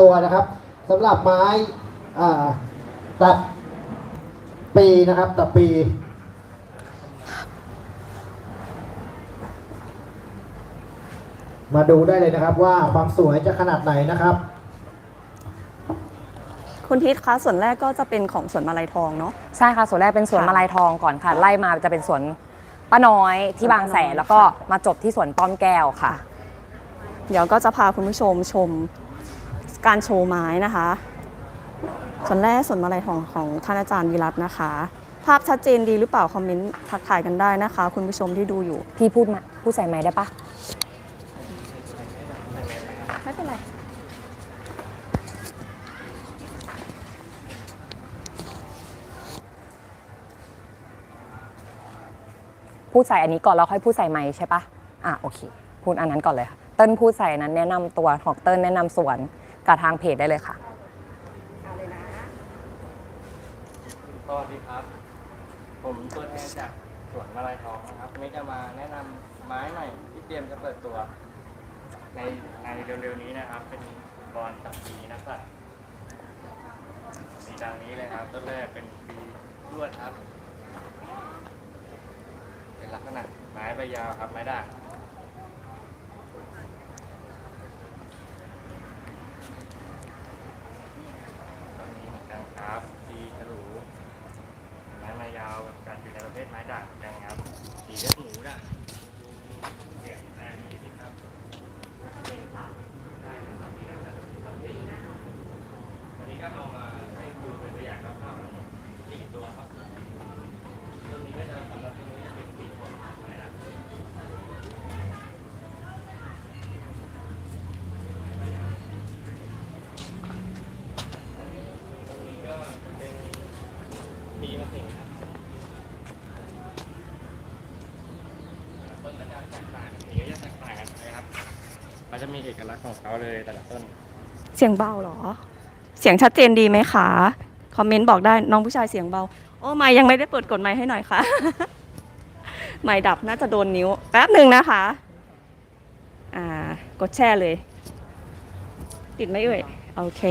ตัวนะครับสำหรับไม้อ่าตัดปีนะครับตัดปี มาดูได้เลยนะครับว่าความสวยจะขนาดไหนนะครับ คุณทิศคะส่วนแรกก็จะเป็นของสวนมาลัยทองเนาะ ใช่ค่ะส่วนแรกเป็นสวนค่ะมาลายทองก่อนค่ะ ไล่มาจะเป็นสวนป้าน้อยที่บางแสนป้าน้อยแล้วก็มาจบที่สวนป้อมแก้วค่ะ เดี๋ยวก็จะพาคุณผู้ชมชม การโชว์ไม้นะคะส่วนแรกส่วนมาลัยทองของท่านอาจารย์วิรัตนะคะ ภาพชัดเจนดีหรือเปล่าคอมเมนต์ทักทายกันได้นะคะ คุณผู้ชมที่ดูอยู่ พี่พูดมาพูดใส่ไม้ได้ปะไม่เป็นไรพูดใส่อันนี้ก่อนแล้วค่อยพูดใส่ไม้ใช่ปะอะโอเค พูดอันนั้นก่อนเลยค่ะเติ้ลพูดใส่อันนั้นแนะนำตัวของเติ้ลแนะนำสวน กับทางเพจได้เลยค่ะสวัสดีครับ ผมตัวแทนจากสวนมาลายทองนะครับวันนี้จะมาแนะนำไม้ใหม่ที่เตรียมจะเปิดตัว ในในเร็วๆนี้นะครับ เป็นบอลตัดปีนักสัตว์สีดังนี้เลยครับต้นแรกเป็นปีลวดครับ เป็นลักษณะไม้ใบยาวครับไม้ด่างต้นนี้เหมือนกันครับปีฉลู ไม้มายาวกับการอยู่ในประเภทไม้ด่างเหมือนกันครับสีเลือดหมูด่างเสียงแรงนิดนึงครับวันนี้ก็ลงมาให้ดูเป็นตัวอย่างคร่าวๆนะครับสี่ตัวครับตัวนี้ก็จะสำหรับตัวนี้จะเป็นสีของไม้ด่างตรงนี้ก็เป็นปีมะสิงครับ ต้นก็จะแตกต่างสีก็จะแตกต่างกันไปครับ มันจะมีเอกลักษณ์ของเขาเลยแต่ละต้น เสียงเบาเหรอ เสียงชัดเจนดีไหมคะ คอมเมนต์บอกได้น้องผู้ชายเสียงเบา โอ้ไม่ยังไม่ได้เปิดกดไมค์ให้หน่อยค่ะ ไม่ดับน่าจะโดนนิ้ว แป๊บหนึ่งนะคะ อ่ากดแช่เลย ติดไหมเอ่ย โอเค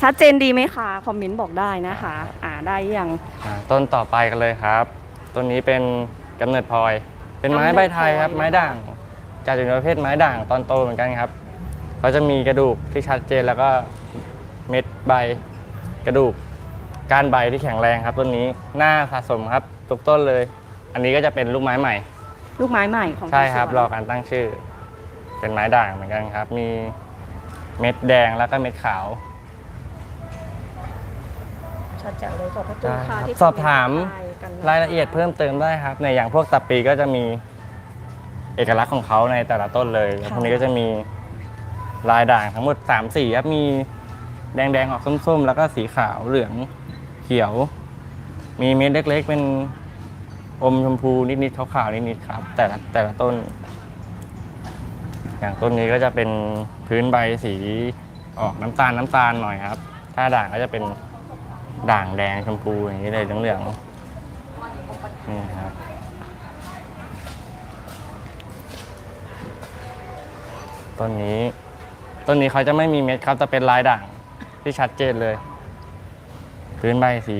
ชัดเจนดีไหมคะ คอมเมนต์บอกได้นะคะ อ่าได้ยัง อ่าต้นต่อไปกันเลยครับ ต้นนี้เป็นกำเนิดพลอย เป็นไม้ใบไทยครับกำเนิดพลอยไม้ด่าง จัดอยู่ในประเภทไม้ด่างตอนโตเหมือนกันครับเขาจะมีกระดูกที่ชัดเจนแล้วก็เม็ดใบกระดูกก้านใบที่แข็งแรงครับต้นนี้หน้าสะสมครับทุกต้นเลย อันนี้ก็จะเป็นลูกไม้ใหม่ ลูกไม้ใหม่ของใช่ครับที่สวนรอการตั้งชื่อ เป็นไม้ด่างเหมือนกันครับ มีเม็ดแดงแล้วก็เม็ดขาวชัดแจ๋วเลยขอบพระคุณค่ะได้ครับที่สอบถามคอเนต์กันนครายละเอียดเพิ่มเติมได้ครับ ในอย่างพวกตับปีก็จะมี เอกลักษณ์ของเขาในแต่ละต้นเลยพวกนี้ก็จะมีลายด่างทั้งหมด3สีครับมีแดงๆออกส้มๆ แล้วก็สีขาวเหลืองเขียว มีเม็ดเล็ก ๆ เป็นอมชมพูนิดๆขาวๆนิดๆครับ แต่ละแต่ละต้น อย่างต้นนี้ก็จะเป็นพื้นใบสีออกน้ำตาลน้ำตาลหน่อยครับ ถ้าด่างก็จะเป็นด่างแดงชมพูอย่างนี้เลยเหลืองๆนี่ครับ ต้นนี้ ต้นนี้เขาจะไม่มีเม็ดครับจะเป็นลายด่างที่ชัดเจนเลย พื้นใบสี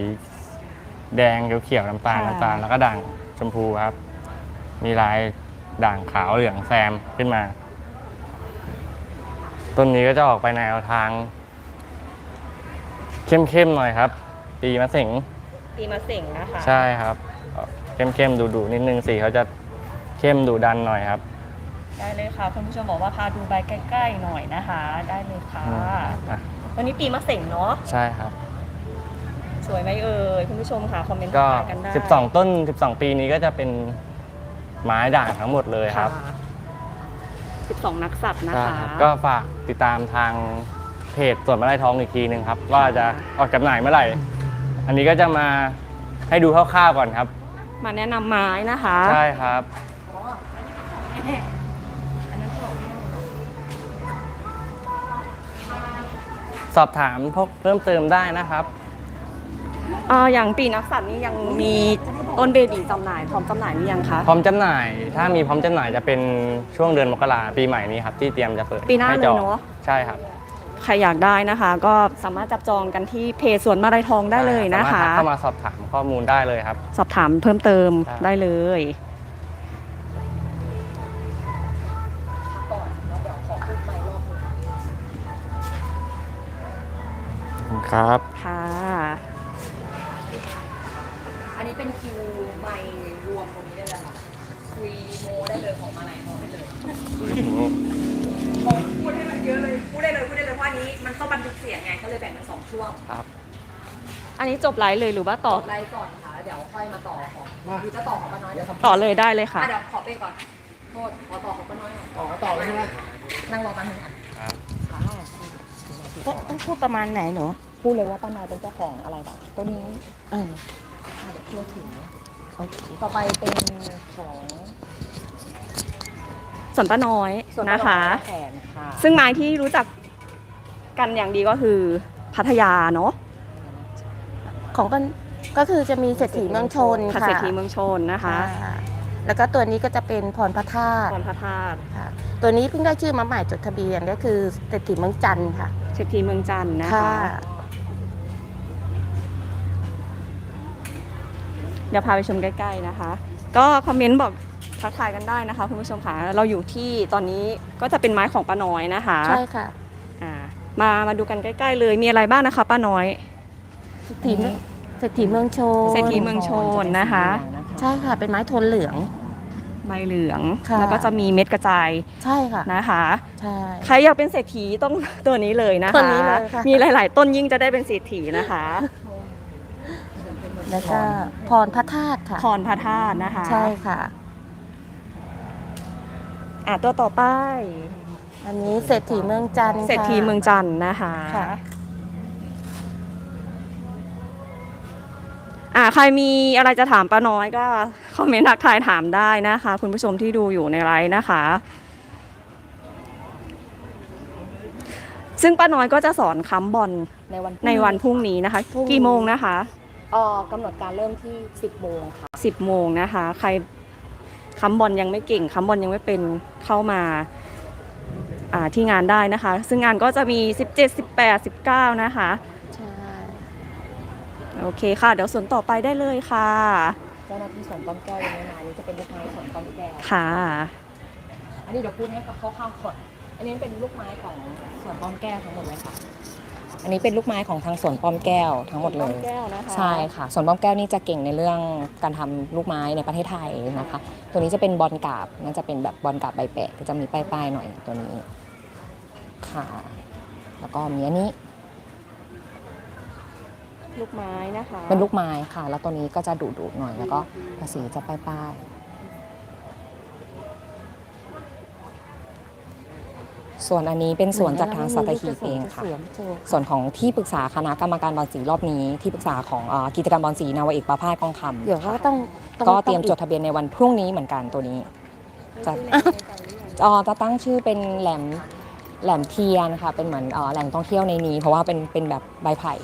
แดงเขียวๆน้ำตาลค่ะ น้ำตาลแล้วก็ด่างชมพูครับ มีลายด่างขาวเหลืองแซมขึ้นมา ต้นนี้ก็จะออกไปในแนวทาง เข้มๆหน่อยครับปีมะเสงปีมาเสิ่งนะคะ ใช่ครับ เข้มๆดุๆนิดนึงสีเขาจะเข้มดุดันหน่อยครับ ได้เลยค่ะคุณผู้ชมบอกว่าพาดูใบใกล้ๆหน่อยนะคะ ได้เลยค่ะอะวันนี้ปีมะเส็งเนาะใช่ครับ สวยไหมเอ่ยคุณผู้ชมค่ะคอมเมนต์ก็ ทักทายกันได้12 ต้น 12 ปีนี้ก็จะเป็นไม้ด่างทั้งหมดเลยครับะ12 นักสัตว์นะใช่คะ ครับ ก็ฝากติดตามทางเพจสวนมะไยทองอีกทีหนึ่งครับ ว่าจะออกจำหน่ายเมื่อไหร่ อันนี้ก็จะมาให้ดูคร่าวๆก่อนครับ มาแนะนำไม้นะคะ ใช่ครับ สอบถามพวกเพิ่มเติมได้นะครับอ่าอย่างปีนักสัตว์นี่ยังมีต้นเบบีจำหน่ายพร้อมจำหน่ายหรือยังคะพร้อมจำหน่าย ถ้ามีพร้อมจำหน่ายจะเป็นช่วงเดือนมกราปีใหม่นี้ครับที่เตรียมจะเปิดปีหน้าให้เลจยองเนาะใช่ครับใครอยากได้นะคะ ก็สามารถจับจองกันที่เพจสวนมาลัยทองได้เลยนะสาคะมารถทักเข้ามาสอบถามข้อมูลได้เลยครับ สอบถามเพิ่มเติมครับได้เลย ครับ ค่ะ อันนี้เป็นคิวใบรวมตรงนี้ได้เลยค่ะคุยโมได้เลยของมาไหนของได้เลยพูดให้มันเยอะเลยพูดได้เลยพูดได้เลยเพราะอันนี้มันต้องบันทึกเสียงไงก็เลยแบ่งเป็นสองช่วงครับ อันนี้จบไลฟ์เลยหรือว่าต่อ ไล่ก่อนค่ะเดี๋ยวค่อยมาต่อของหรือจะต่อของป้าน้อยเดี๋ยวต่อเลยได้เลยค่ะเดี๋ยวขอไปก่อนโทษขอต่อของป้าน้อยหน่อยต่อต่อเลยใช่ไหมนั่งรอแป๊บนึงค่ะครับต้องพูดประมาณไหนหนู พูดเลยว่าป้าน้อยเป็นเจ้าของอะไรแบบตัวนี้เอออะเดี๋ยวพูดถึงโอเคต่อไปเป็นของส่วนป้าน้อยส่วนนะคะ แขนค่ะซึ่งไม้ที่รู้จักกันอย่างดีก็คือพัทยาเนาะของกันก็คือจะมีเศรษฐีเมืองชนค่ะค่ะเศรษฐีเมืองชนนะคะอ่าแล้วก็ตัวนี้ก็จะเป็นพรพระธาตุพรพระธาตุค่ะ ตัวนี้เพิ่งได้ชื่อมาใหม่จดทะเบียนก็คือเศรษฐีเมืองจันทร์ค่ะ เศรษฐีเมืองจันทร์นะคะ ดี๋ยวพาไปชมใกล้ๆนะคะ ก็คอมเมนต์บอกทักทายกันได้นะคะคุณผู้ชมค่ะเราอยู่ที่ตอนนี้ก็จะเป็นไม้ของป้าน้อยนะคะใช่ค่ะอ่ามามาดูกันใกล้ ๆ เลยมีอะไรบ้างนะคะป้าน้อยเศรษฐีเมืองเศรษฐีเมืองชนเศรษฐีเมืองชนนะคะ ใช่ค่ะ เป็นไม้โทนเหลือง ใบเหลืองค่ะ แล้วก็จะมีเม็ดกระจายใช่ค่ะนะคะใช่ ใครอยากเป็นเศรษฐีต้องตัวนี้เลยนะคะ ตัวนี้เลยค่ะ มีหลาย ๆ ต้นยิ่งจะได้เป็นเศรษฐีนะคะ แล้วก็พรพระธาตุค่ะพรพระธาตุนะคะ ใช่ค่ะ อะตัวต่อไป อันนี้เศรษฐีเมืองจันทร์ค่ะเศรษฐีเมืองจันทร์นะคะค่ะอะใครมีอะไรจะถามป้าน้อยก็คอมเมนต์ทักทายถามได้นะคะ คุณผู้ชมที่ดูอยู่ในไลฟ์นะคะ ซึ่งป้าน้อยก็จะสอนค้ำบอลในวันในวันพรุ่งนี้นะคะ กี่โมงนะคะ เอ่อกำหนดการเริ่มที่ 10โมงค่ะ 10 โมงนะคะ ใครค้ำบอลยังไม่เก่งค้ำบอลยังไม่เป็นเข้ามาอ่าที่งานได้นะคะ ซึ่งงานก็จะมี 17 18 19 นะคะ ใช่โอเคค่ะ เดี๋ยวส่วนต่อไปได้เลยค่ะ เจ้าหน้าที่สวนต้นแก้วยังไม่มาอันนี้จะเป็นลูกไม้สวนต้นแก้วค่ะ อันนี้เดี๋ยวพูดให้กับคร่าวๆก่อนอันนี้เป็นลูกไม้ของสวนป้อมแก้วทั้งหมดเลยค่ะ อันนี้เป็นลูกไม้ของทางสวนป้อมแก้วทั้งหมดเลยแก้วนะคะใช่ค่ะสวนป้อมแก้วนี่จะเก่งในเรื่องการทำลูกไม้ในประเทศไทยนะคะ ตัวนี้จะเป็นบอลกาบน่าจะเป็นแบบบอลกาบใบแปะก็จะมีป้ายๆหน่อยตัวนี้ค่ะ แล้วก็มีอันนี้ลูกไม้นะคะเป็นลูกไม้ค่ะ แล้วตัวนี้ก็จะดุๆหน่อยแล้วก็ภาษีจะป้ายๆ ส่วนอันนี้เป็นสวนจากทางสัตหีบเองค่ะสวนโชว์ส่วนของที่ปรึกษาคณะกรรมการบอลสีรอบนี้ ที่ปรึกษาของเอ่อกิจกรรมบอลสีนาวาเอกประภาสกองคำเดี๋ยวเขาก็ต้ององก็เตรียมองจดทะเบียนในวันพรุ่งนี้เหมือนกันตัวนี้จะอ๋อจะตั้งชื่อเป็นแหลมแหลมเทียนค่ะ เป็นเหมือนเอ่อแหล่งท่องเที่ยวในนี้ เพราะว่าเป็นเป็นแบบใบไผ่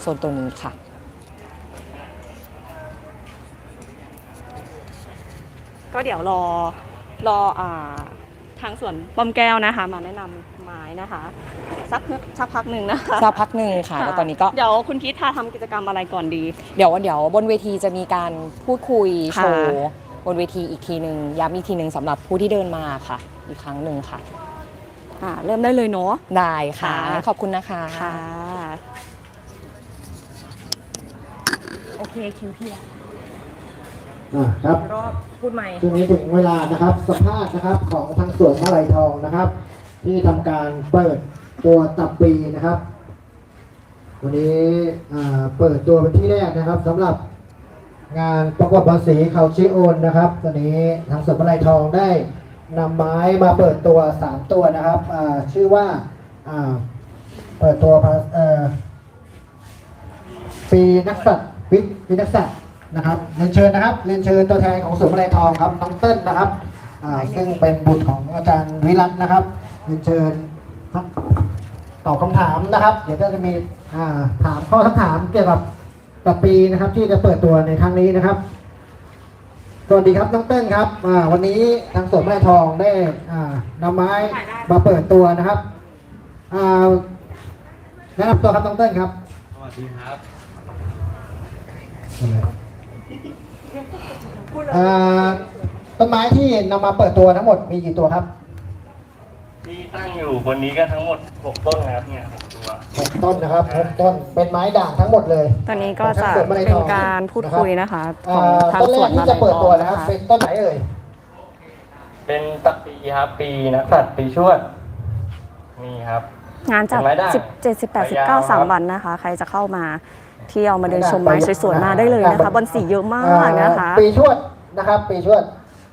โซนตัวนี้ค่ะ ก็เดี๋ยวรอรออ่า ทางสวนป้อมแก้วนะคะ มาแนะนำไม้นะคะ สักสักพักหนึ่งนะคะสักพักหนึ่งค่ะแล้วตอนนี้ก็ เดี๋ยวคุณพีทพาทำกิจกรรมอะไรก่อนดี เดี๋ยวเดี๋ยวบนเวทีจะมีการพูดคุยค่ะ โชว์บนเวทีอีกทีหนึ่งย้ำอีกทีหนึ่งสำหรับผู้ที่เดินมาค่ะ อีกครั้งหนึ่งค่ะ อ่าเริ่มได้เลยเนาะ ได้ค่ะค่ะ งั้นขอบคุณนะคะ ค่ะ โอเคคิวพี่ อ่าครับรอบพูดใหม่ช่วงนี้ถึงเวลานะครับสัมภาษณ์นะครับของทางสวนมาลัยทองนะครับ ที่ทำการเปิดตัวตับปีนะครับ วันนี้อ่าเปิดตัวเป็นที่แรกนะครับสำหรับงานประกวดบอลสีเขาชิโอนนะครับตอนนี้ทางสวนมาลัยทองได้นำไม้มาเปิดตัว3ตัวนะครับอ่าชื่อว่าอ่าเปิดตัวเอ่อปีนักสัตว์ปีปีนักสัตว์ นะครับเรียนเชิญนะครับเรียนเชิญตัวแทนของสวนมะไรทองครับน้องเติ้ลนะครับอ่าซึ่งเป็นบุตรของอาจารย์วิรัตนะครับเรียนเชิญตอบคำถามนะครับ เดี๋ยวก็จะมีอ่าถามข้อทักถามเกี่ยวกับต่อปีนะครับ ที่จะเปิดตัวในครั้งนี้นะครับ สวัสดีครับน้องเต้นครับอ่าวันนี้ทางสวนแม่ทองได้อ่านำไม้มาเปิดตัวนะครับอ่าแนะนำตัวครับน้องเต้นครับสวัสดีครับ อ่าต้นไม้ที่นำมาเปิดตัวทั้งหมดมีกี่ตัวครับที่ตั้งอยู่บนนี้ก็ทั้งหมด6ต้นนะครับเนี่ยหกตัวหกต้นนะครับหกต้นเป็นไม้ด่างทั้งหมดเลย ตอนนี้ก็จะเป็นการพูดคุยนะคะขอ่องาทางต้นสแรวกนที่มาจะเปิดตัวลัยนะครับนะคะเป็นต้นไหนเอ่ยเป็นตับปีครับปีนักสัตว์ปีชวดนี่ครับ งานจัดเป็นไม้ด่าง10 7 18ยาว19ครับ3วันนะคะ ใครจะเข้ามา เที่ยวมาเดินชมไม้สวยๆมาได้เลยนะคะบอลสีเยอะมากนะคะอ่าปีชวดนะครับ ปีชวด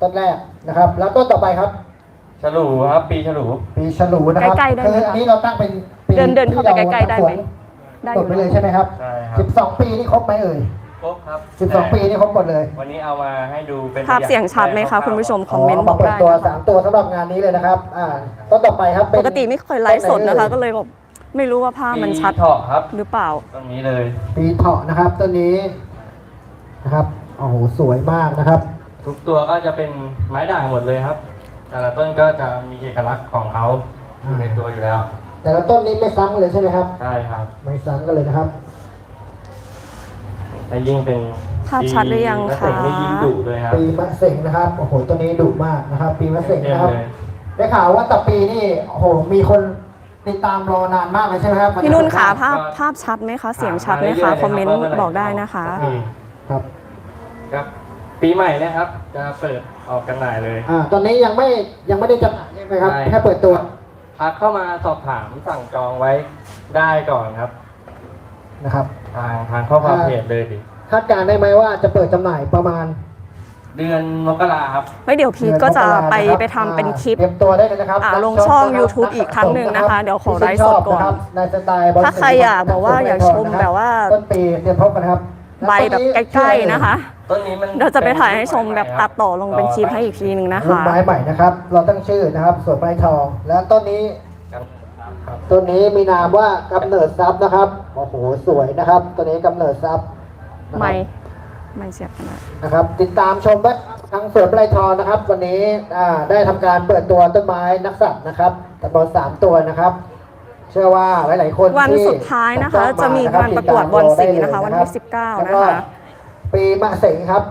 ต้นแรกนะครับ แล้วต้นต่อไปครับฉลูครับ ปีฉลูปีฉลูนะครับใกล้ๆได้ไหมคืออันนี้เราตั้งเป็นปีเดินเดินเข้าไปใกล้ๆได้ไหมได้ได้อยู่ไปเลยใช่ไหมครับใช่ครับสิบสองปีนี่ครบไหมเอ่ยครบครับสิบสองปีนี่ครบหมดเลย วันนี้เอามาให้ดูเป็นภาพเสียงชัดไหมคะคุณผู้ชมคอมเมนต์บอกเปิดได้ตัวนะคะสามตัวสำหรับงานนี้เลยนะครับอ่าต้นต่อไปครับเป็นปกติไม่เคยไลฟ์สดนะคะก็เลยแบบ ไม่รู้ว่าภาพมันชัดปีเถาะครับหรือเปล่า ต้นนี้เลย ปีเถาะนะครับต้นนี้นะครับโอ้โหสวยมากนะครับ ทุกตัวก็จะเป็นไม้ด่างหมดเลยครับ แต่ละต้นก็จะมีเอกลักษณ์ของเขาอยู่ในตัวอยู่แล้ว แต่ละต้นนี้ไม่ซ้ำเลยใช่ไหมครับ ใช่ครับ ไม่ซ้ำกันเลยนะครับ และยิ่งเป็นภาพชัดหรือยังปีคะมเสงนี่ยิ่งดุเลยครับปีมะเสงนะครับโอ้โหต้นนี้ดุมากนะครับ ปีมะเสงเต็มนะครับเลยได้ข่าวว่าต่อปีนี่โอ้โหมีคน ติดตามรอนานมากเลยใช่ไหมครับพี่นุ่นขาภาพภาพชัดไหมคะเสียงชัดไหมคะคอมเมนต์บอกได้นะคะนี่ครับครับ ปีใหม่เนะครับ จะเปิดออกกันหน่ายเลย อ่าตอนนี้ยังไม่ยังไม่ได้จำหน่ายใช่ไหมครับ ใช่ แค่เปิดตัวทักเข้ามาสอบถามสั่งจองไว้ได้ก่อนครับ นะครับ ทางทางข้อความอ่าเพจเลยดิคาดการณ์ได้ไหมว่าจะเปิดจำหน่ายประมาณ เดือนมกราครับไว้เดี๋ยวพีทก็จะไปไปทำเป็นคลิปเตรียมตัวได้เลยนะครับอ่ารับลงช่องนะครับ YouTube อีกครั้งหนึ่งนะคะ เดี๋ยวขอไลฟ์สดก่อนที่ชื่ชบะครับในสไตล์บอลถ้าใครอยากแบบว่าอยากชมแบบว่าต้นปีเตรียมพบกันนะครับใบแบบใกล้ๆนะคะต้นนี้มันเดี๋ยวจะไปถ่ายให้ชมแบบตัดต่อลงเป็นคลิปให้อีกทีหนึ่งนะรุ่นคะไม้ใหม่นะครับ เราตั้งชื่อนะครับสวนไม้ทอง แล้วต้นนี้ครับครับต้นนี้มีนามว่ากำเนิดทรัพย์นะครับโอ้โหสวยนะครับ ตัวนี้กำเนิดทรัพย์นะครับไม่ ไม่เสียบขนาดนะครับ ติดตามชมได้ทางสวนไม้ทองนะครับ วันนี้อ่าได้ทำการเปิดตัวต้นไม้นักสัตว์นะครับจำนวนสามตัวนะครับ เชื่อว่าหลาย ๆ คนวันที่สุดท้ายนะคะจับจ้องจะมีนคบการประกวดบอลสีนะคะวันที่ติดตามรอได้เลย19นะคะแล้วก็ปีมะเสงครับ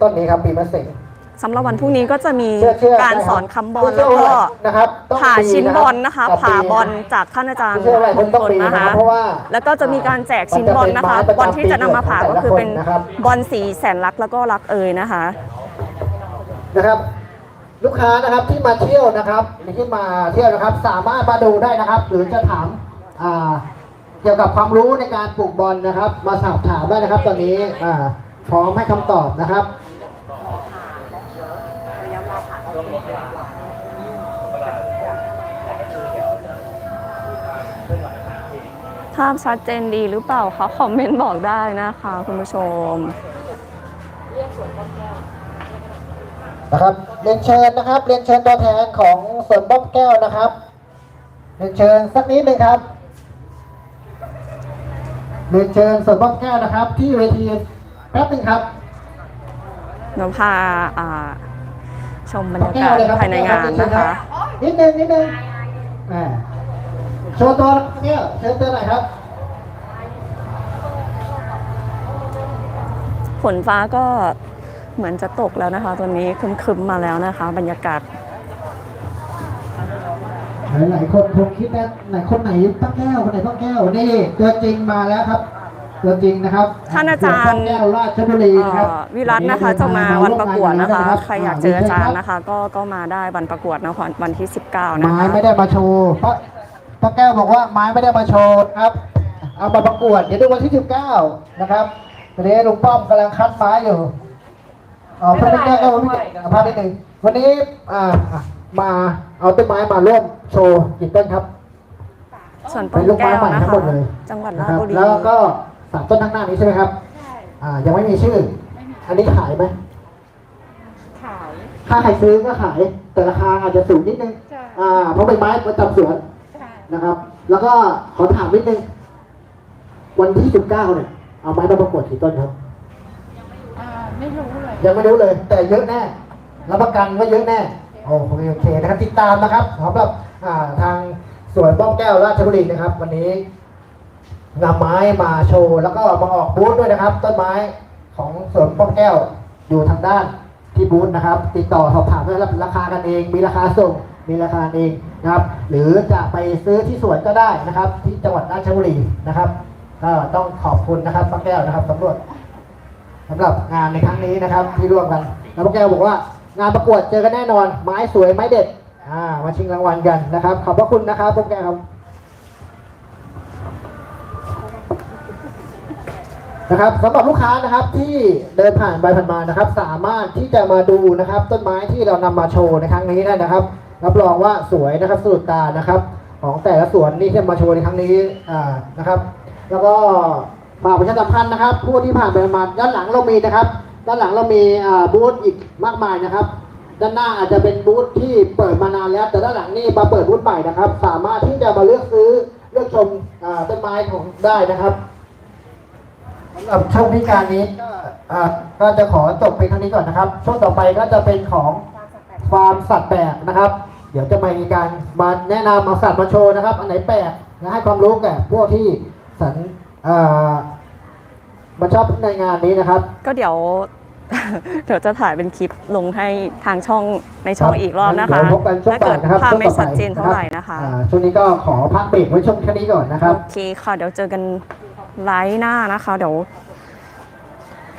ต้นนี้ครับปีมะเสง สำหรับวันพรุ่งนี้ก็จะมีเชื่อเชื่อการได้สคอนคำบอลแล้วก็นะครับต้องผ่าปีชิ้นะบครัอลนะคะต่อปีผ่าบอลจากท่านอาจารย์เชื่อว่าคนต้องปีนะนะคะคะเพราะว่าแล้วก็จะมีการแจกชิ้นบอลนะคะ บอลที่จะนำมาผ่าก็คือเป็นบอลสีแสนรักแล้วก็รักเอยนะคะ นะครับลูกค้านะครับที่มาเที่ยวนะครับหรือที่มาเที่ยวนะครับ สามารถมาดูได้นะครับ หรือจะถามอ่าเกี่ยวกับความรู้ในการปลูกบอลนะครับ มาสอบถามได้นะครับ ตอนนี้อ่าพร้อมให้คำตอบนะครับ ภาพชัดเจนดีหรือเปล่าคะคอมเมนต์บอกได้นะคะคุณผู้ชมนะครับเรียนเชิญนะครับเรียนเชิญตัวแทนของสวนบ้อมแก้วนะครับเรียนเชิญสักนิดหนึ่งครับเรียนเชิญสวนบ้อมแก้วนะครับ ที่เวทีแป๊บหนึ่งครับเราพาอ่าชมบรรยากาศภายในงานนะคะนิดนึงนิดนึงแหม โชว์ตัวเนี่ยเชิญตัวหน่อยครับ ฝนฟ้าก็เหมือนจะตกแล้วนะคะตอนนี้ครึมๆมาแล้วนะคะ บรรยากาศ หลายๆคนคงคิดนะไหนคนไหนป้าแก้วคนไหนป้าแก้วนี่ตัวจริงมาแล้วครับ ตัวจริงนะครับท่านอาจารย์ ป้าแก้วราชบุรีครับเอ่อวิรัตนะคะจะมาวันประกวดนะคะ ใครอยากเจออาจารย์นะคะ ก็ก็มาได้วันประกวดนะคะวันที่ 19 นะไม้คะ ไม่ได้มาโชว์เพราะ ป้าแก้วบอกว่าไม้ไม่ได้มาโชว์ครับ เอามาประกวด เดี๋ยวดูวันที่ 19 นะครับตอนนี้ลุงป้อมกำลังคัดไม้อยู่อ๋อเพื่อนแก้วก็พี่ภาพนิดหนึ่งวันนี้อ่าอะมาเอาต้นไม้มาร่วมโชว์กี่ต้นครับส่วนปเป็นนลูกแก้ไม้วใหม่นะทั้งคะหมดเลยจังหวัดนะราชครับบุรีแล้วก็สามต้นข้างหน้านี้ใช่ไหมครับอ่ายังไม่มีชื่อ อันนี้ขายไหมขายถ้าใครซื้อก็ขาย แต่ราคาอาจจะสูงนิดนึงใช่อ่าเพราะเป็นไม้ประจำสวนใช่ นะครับ แล้วก็ขอถามนิดนึง วันที่ 19 เนี่ย เอาไม้มาประกวดกี่ต้นครับไม่รู้เลย ยังไม่รู้เลย แต่เยอะแน่ รับประกันว่าเยอะแน่ โอเคโอเคนะครับติดตามนะครับสำหรับอ่าทางสวนป้องแก้วราชบุรีนะครับ วันนี้นำไม้มาโชว์ แล้วก็มาออกบูธด้วยนะครับ ต้นไม้ของสวนป้องแก้วอยู่ทางด้านที่บูธนะครับ ติดต่อสอบถามได้รับราคากันเอง มีราคาส่ง มีราคาเองนะครับ หรือจะไปซื้อที่สวนก็ได้นะครับ ที่จังหวัดราชบุรีนะครับก็ต้องขอบคุณนะครับป้าแก้วนะครับสำรวจสำหรับงานในครั้งนี้นะครับ ที่ร่วมกันแล้วพวกแก้วบอกว่างานประกวดเจอกันแน่นอน ไม้สวยไม้เด็ดอ่ามาชิงรางวัลกันนะครับ ขอบพระคุณนะครับพวกแกครับนะครับสำหรับลูกค้านะครับที่เดินผ่านไปผ่านมานะครับ สามารถที่จะมาดูนะครับ ต้นไม้ที่เรานำมาโชว์ในครั้งนี้ได้นะครับ รับรองว่าสวยนะครับสะดุดตานะครับ ของแต่ละสวนนี่ที่มาโชว์ในครั้งนี้อ่านะครับ แล้วก็ฝากประชาสัมพันธ์นะครับ ผู้ที่ผ่านไปมาด้านหลังเรามีนะครับ ด้านหลังเรามีอ่าบูธอีกมากมายนะครับ ด้านหน้าอาจจะเป็นบูธที่เปิดมานานแล้ว แต่ด้านหลังนี่มาเปิดบูธใหม่นะครับ สามารถที่จะมาเลือกซื้อเลือกชมอ่าต้นไม้ของได้นะครับสำหรับช่วงพิการนี้ก็อ่าก็จะขอจบไปเท่านี้ก่อนนะครับ ช่วงต่อไปก็จะเป็นของฟาร์มสัตว์แปลกนะครับ เดี๋ยวจะมีการมาแนะนำเอาสัตว์มาโชว์นะครับ อันไหนแปลกและให้ความรู้แก่พวกที่สันอ่ามาชอบในงานนี้นะครับ ก็เดี๋ยว เดี๋ยวจะถ่ายเป็นคลิปลงให้ทางช่องในช่องอีกรอบนะคะเดี๋ยวพบกันช่วงถ้าเกิดบ่ายนะครับภาพไม่ช่วงต่อไปชัดเจนเท่าไหร่นะคะอ่าช่วงนี้ก็ขอพักเบรกไว้ช่วงแค่นี้ก่อนนะครับโอเคค่ะเดี๋ยวเจอกันไลฟ์หน้านะคะ เดี๋ยว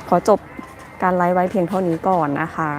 ขอจบการไลฟ์ไว้เพียงเท่านี้ก่อนนะคะ